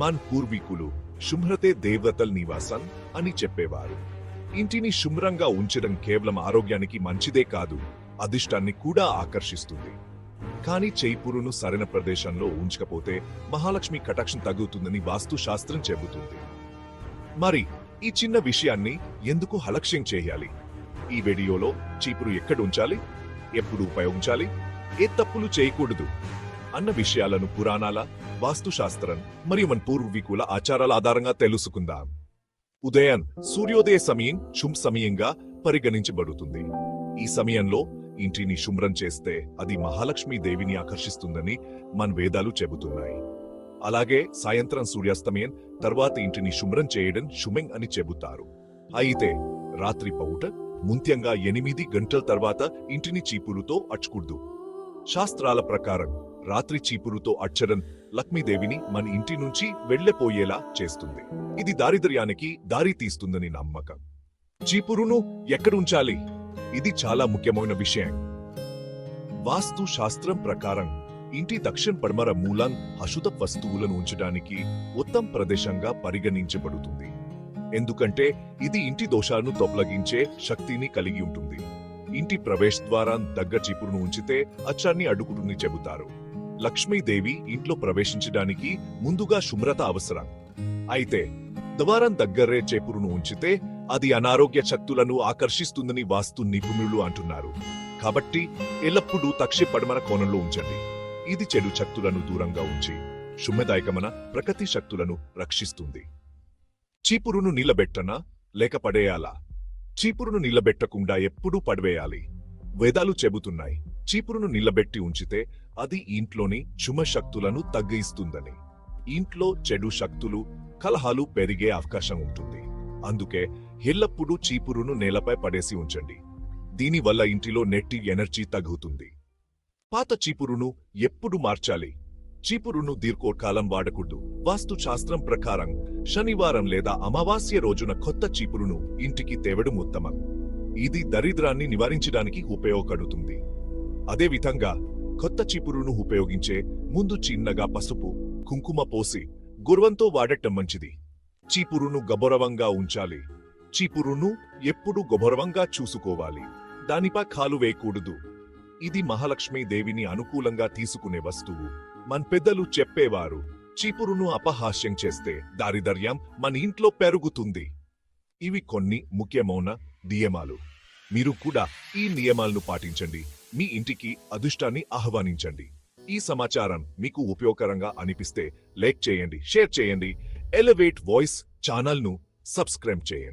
మన్ పూర్వీకులు శుభ్రతే దేవతల్ నివాసం అని చెప్పేవారు. ఇంటిని శుభ్రంగా ఉంచడం కేవలం ఆరోగ్యానికి మంచిదే కాదు అదిష్టాన్ని కూడా ఆకర్షిస్తుంది. కానీ చేయిపూరును సరైన ప్రదేశంలో ఉంచకపోతే మహాలక్ష్మి కటాక్షం తగ్గుతుందని వాస్తుశాస్త్రం చెబుతుంది. మరి ఈ చిన్న విషయాన్ని ఎందుకు అలక్ష్యం చేయాలి? ఈ వీడియోలో చీపురు ఎక్కడ ఉంచాలి? ఎప్పుడు ఉపయోగించాలి? ఏ తప్పులు చేయకూడదు? అన్న విషయాలను పురాణాల వాస్తుశాస్త్రం మరియు మన పూర్వీకుల ఆచారాల ఆధారంగా తెలుసుకుందాం. ఉదయం సూర్యోదయ సమయం శుభ సమయంగా పరిగణించబడుతుంది. ఈ సమయంలో ఇంటిని శుభ్రం చేస్తే అది మహాలక్ష్మి దేవిని ఆకర్షిస్తుందని మన వేదాలు చెబుతున్నాయి. అలాగే సాయంత్రం సూర్యాస్తమయం తర్వాత ఇంటిని శుభ్రం చేయడం శుమెంగ్ అని చెబుతారు. అయితే రాత్రి పౌట ముంత్యంగా ఎనిమిది గంటల తర్వాత ఇంటిని చీపురుతో అచ్చుకూడదు శాస్త్రాల ప్రకారం రాత్రి చీపురుతో అచ్చడం లక్ష్మీదేవిని మన ఇంటి నుంచి వెళ్ళిపోయేలా చేస్తుంది. ఇది దారిద్ర్యానికి దారి తీస్తుందని నమ్మకం. చీపురును ఎక్కడుంచాలి? ఇది చాలా ముఖ్యమైన విషయం. వాస్తు శాస్త్రం ప్రకారం ఇంటి దక్షిణ పడమర మూలం అశుద్ధ వస్తువులను ఉంచడానికి ఉత్తమ ప్రదేశంగా పరిగణించబడుతుంది. ఎందుకంటే ఇది ఇంటి దోషాలను తొలగించే శక్తిని కలిగి ఉంటుంది. ఇంటి ప్రవేశ ద్వారం దగ్గర చీపురును ఉంచితే అచ్చాన్ని అడుగుడుని చెబుతారు. లక్ష్మీదేవి ఇంట్లో ప్రవేశించడానికి ముందుగా శుభ్రత అవసరం. అయితే ద్వారం దగ్గరే చేపురును ఉంచితే అది అనారోగ్య శక్తులను ఆకర్షిస్తుందని వాస్తు నిపుణులు అంటున్నారు. కాబట్టి ఎల్లప్పుడూ తక్షి పడమర కోణంలో ఉంచండి. ఇది చెడు శక్తులను దూరంగా ఉంచి శుభదాయకమైన ప్రకృతి శక్తులను రక్షిస్తుంది. చీపురును నిలబెట్టనా లేక పడేయాలా? చీపురును నిలబెట్టకుండా ఎప్పుడూ పడవేయాలి. వేదాలు చెబుతున్నాయి. చీపురును నిలబెట్టి ఉంచితే అది ఇంట్లోని చుమ శక్తులను తగ్గిస్తుందని. ఇంట్లో చెడు శక్తులు కలహాలు పెరిగే అవకాశం ఉంటుంది. అందుకే ఎల్లప్పుడూ చీపురును నేలపై పడేసి ఉంచండి. దీనివల్ల ఇంటిలో నెట్టి ఎనర్జీ తగ్గుతుంది. పాత చీపురును ఎప్పుడు మార్చాలి? చీపురును దీర్ఘకాలం వాడకూడదు. వాస్తు శాస్త్రం ప్రకారం శనివారం లేదా అమావాస్య రోజున కొత్త చీపురును ఇంటికి తేవడం ఉత్తమం. ఇది దరిద్రాన్ని నివారించడానికి ఉపయోగపడుతుంది. అదేవిధంగా కొత్త చీపురును ఉపయోగించే ముందు చిన్నగా పసుపు కుంకుమ పోసి గుర్వంతో వాడటం మంచిది. చీపురును గౌరవంగా ఉంచాలి. చీపురును ఎప్పుడు గభరవంగా చూసుకోవాలి. దానిపై కాలు వేయకూడదు. ఇది మహాలక్ష్మీదేవిని అనుకూలంగా తీసుకునే వస్తువు. మన పెద్దలు చెప్పేవారు చీపురును అపహాస్యం చేస్తే దారిదర్యం మన ఇంట్లో పెరుగుతుంది. ఇవి కొన్ని ముఖ్యమైన నియమాలు. మీరు కూడా ఈ నియమాలను పాటించండి. మీ ఇంటికి అదృష్టాన్ని ఆహ్వానించండి. ఈ సమాచారం మీకు ఉపయోగకరంగా అనిపిస్తే లైక్ చేయండి షేర్ చేయండి. ఎలివేట్ వాయిస్ ఛానల్ను సబ్స్క్రైబ్ చేయండి.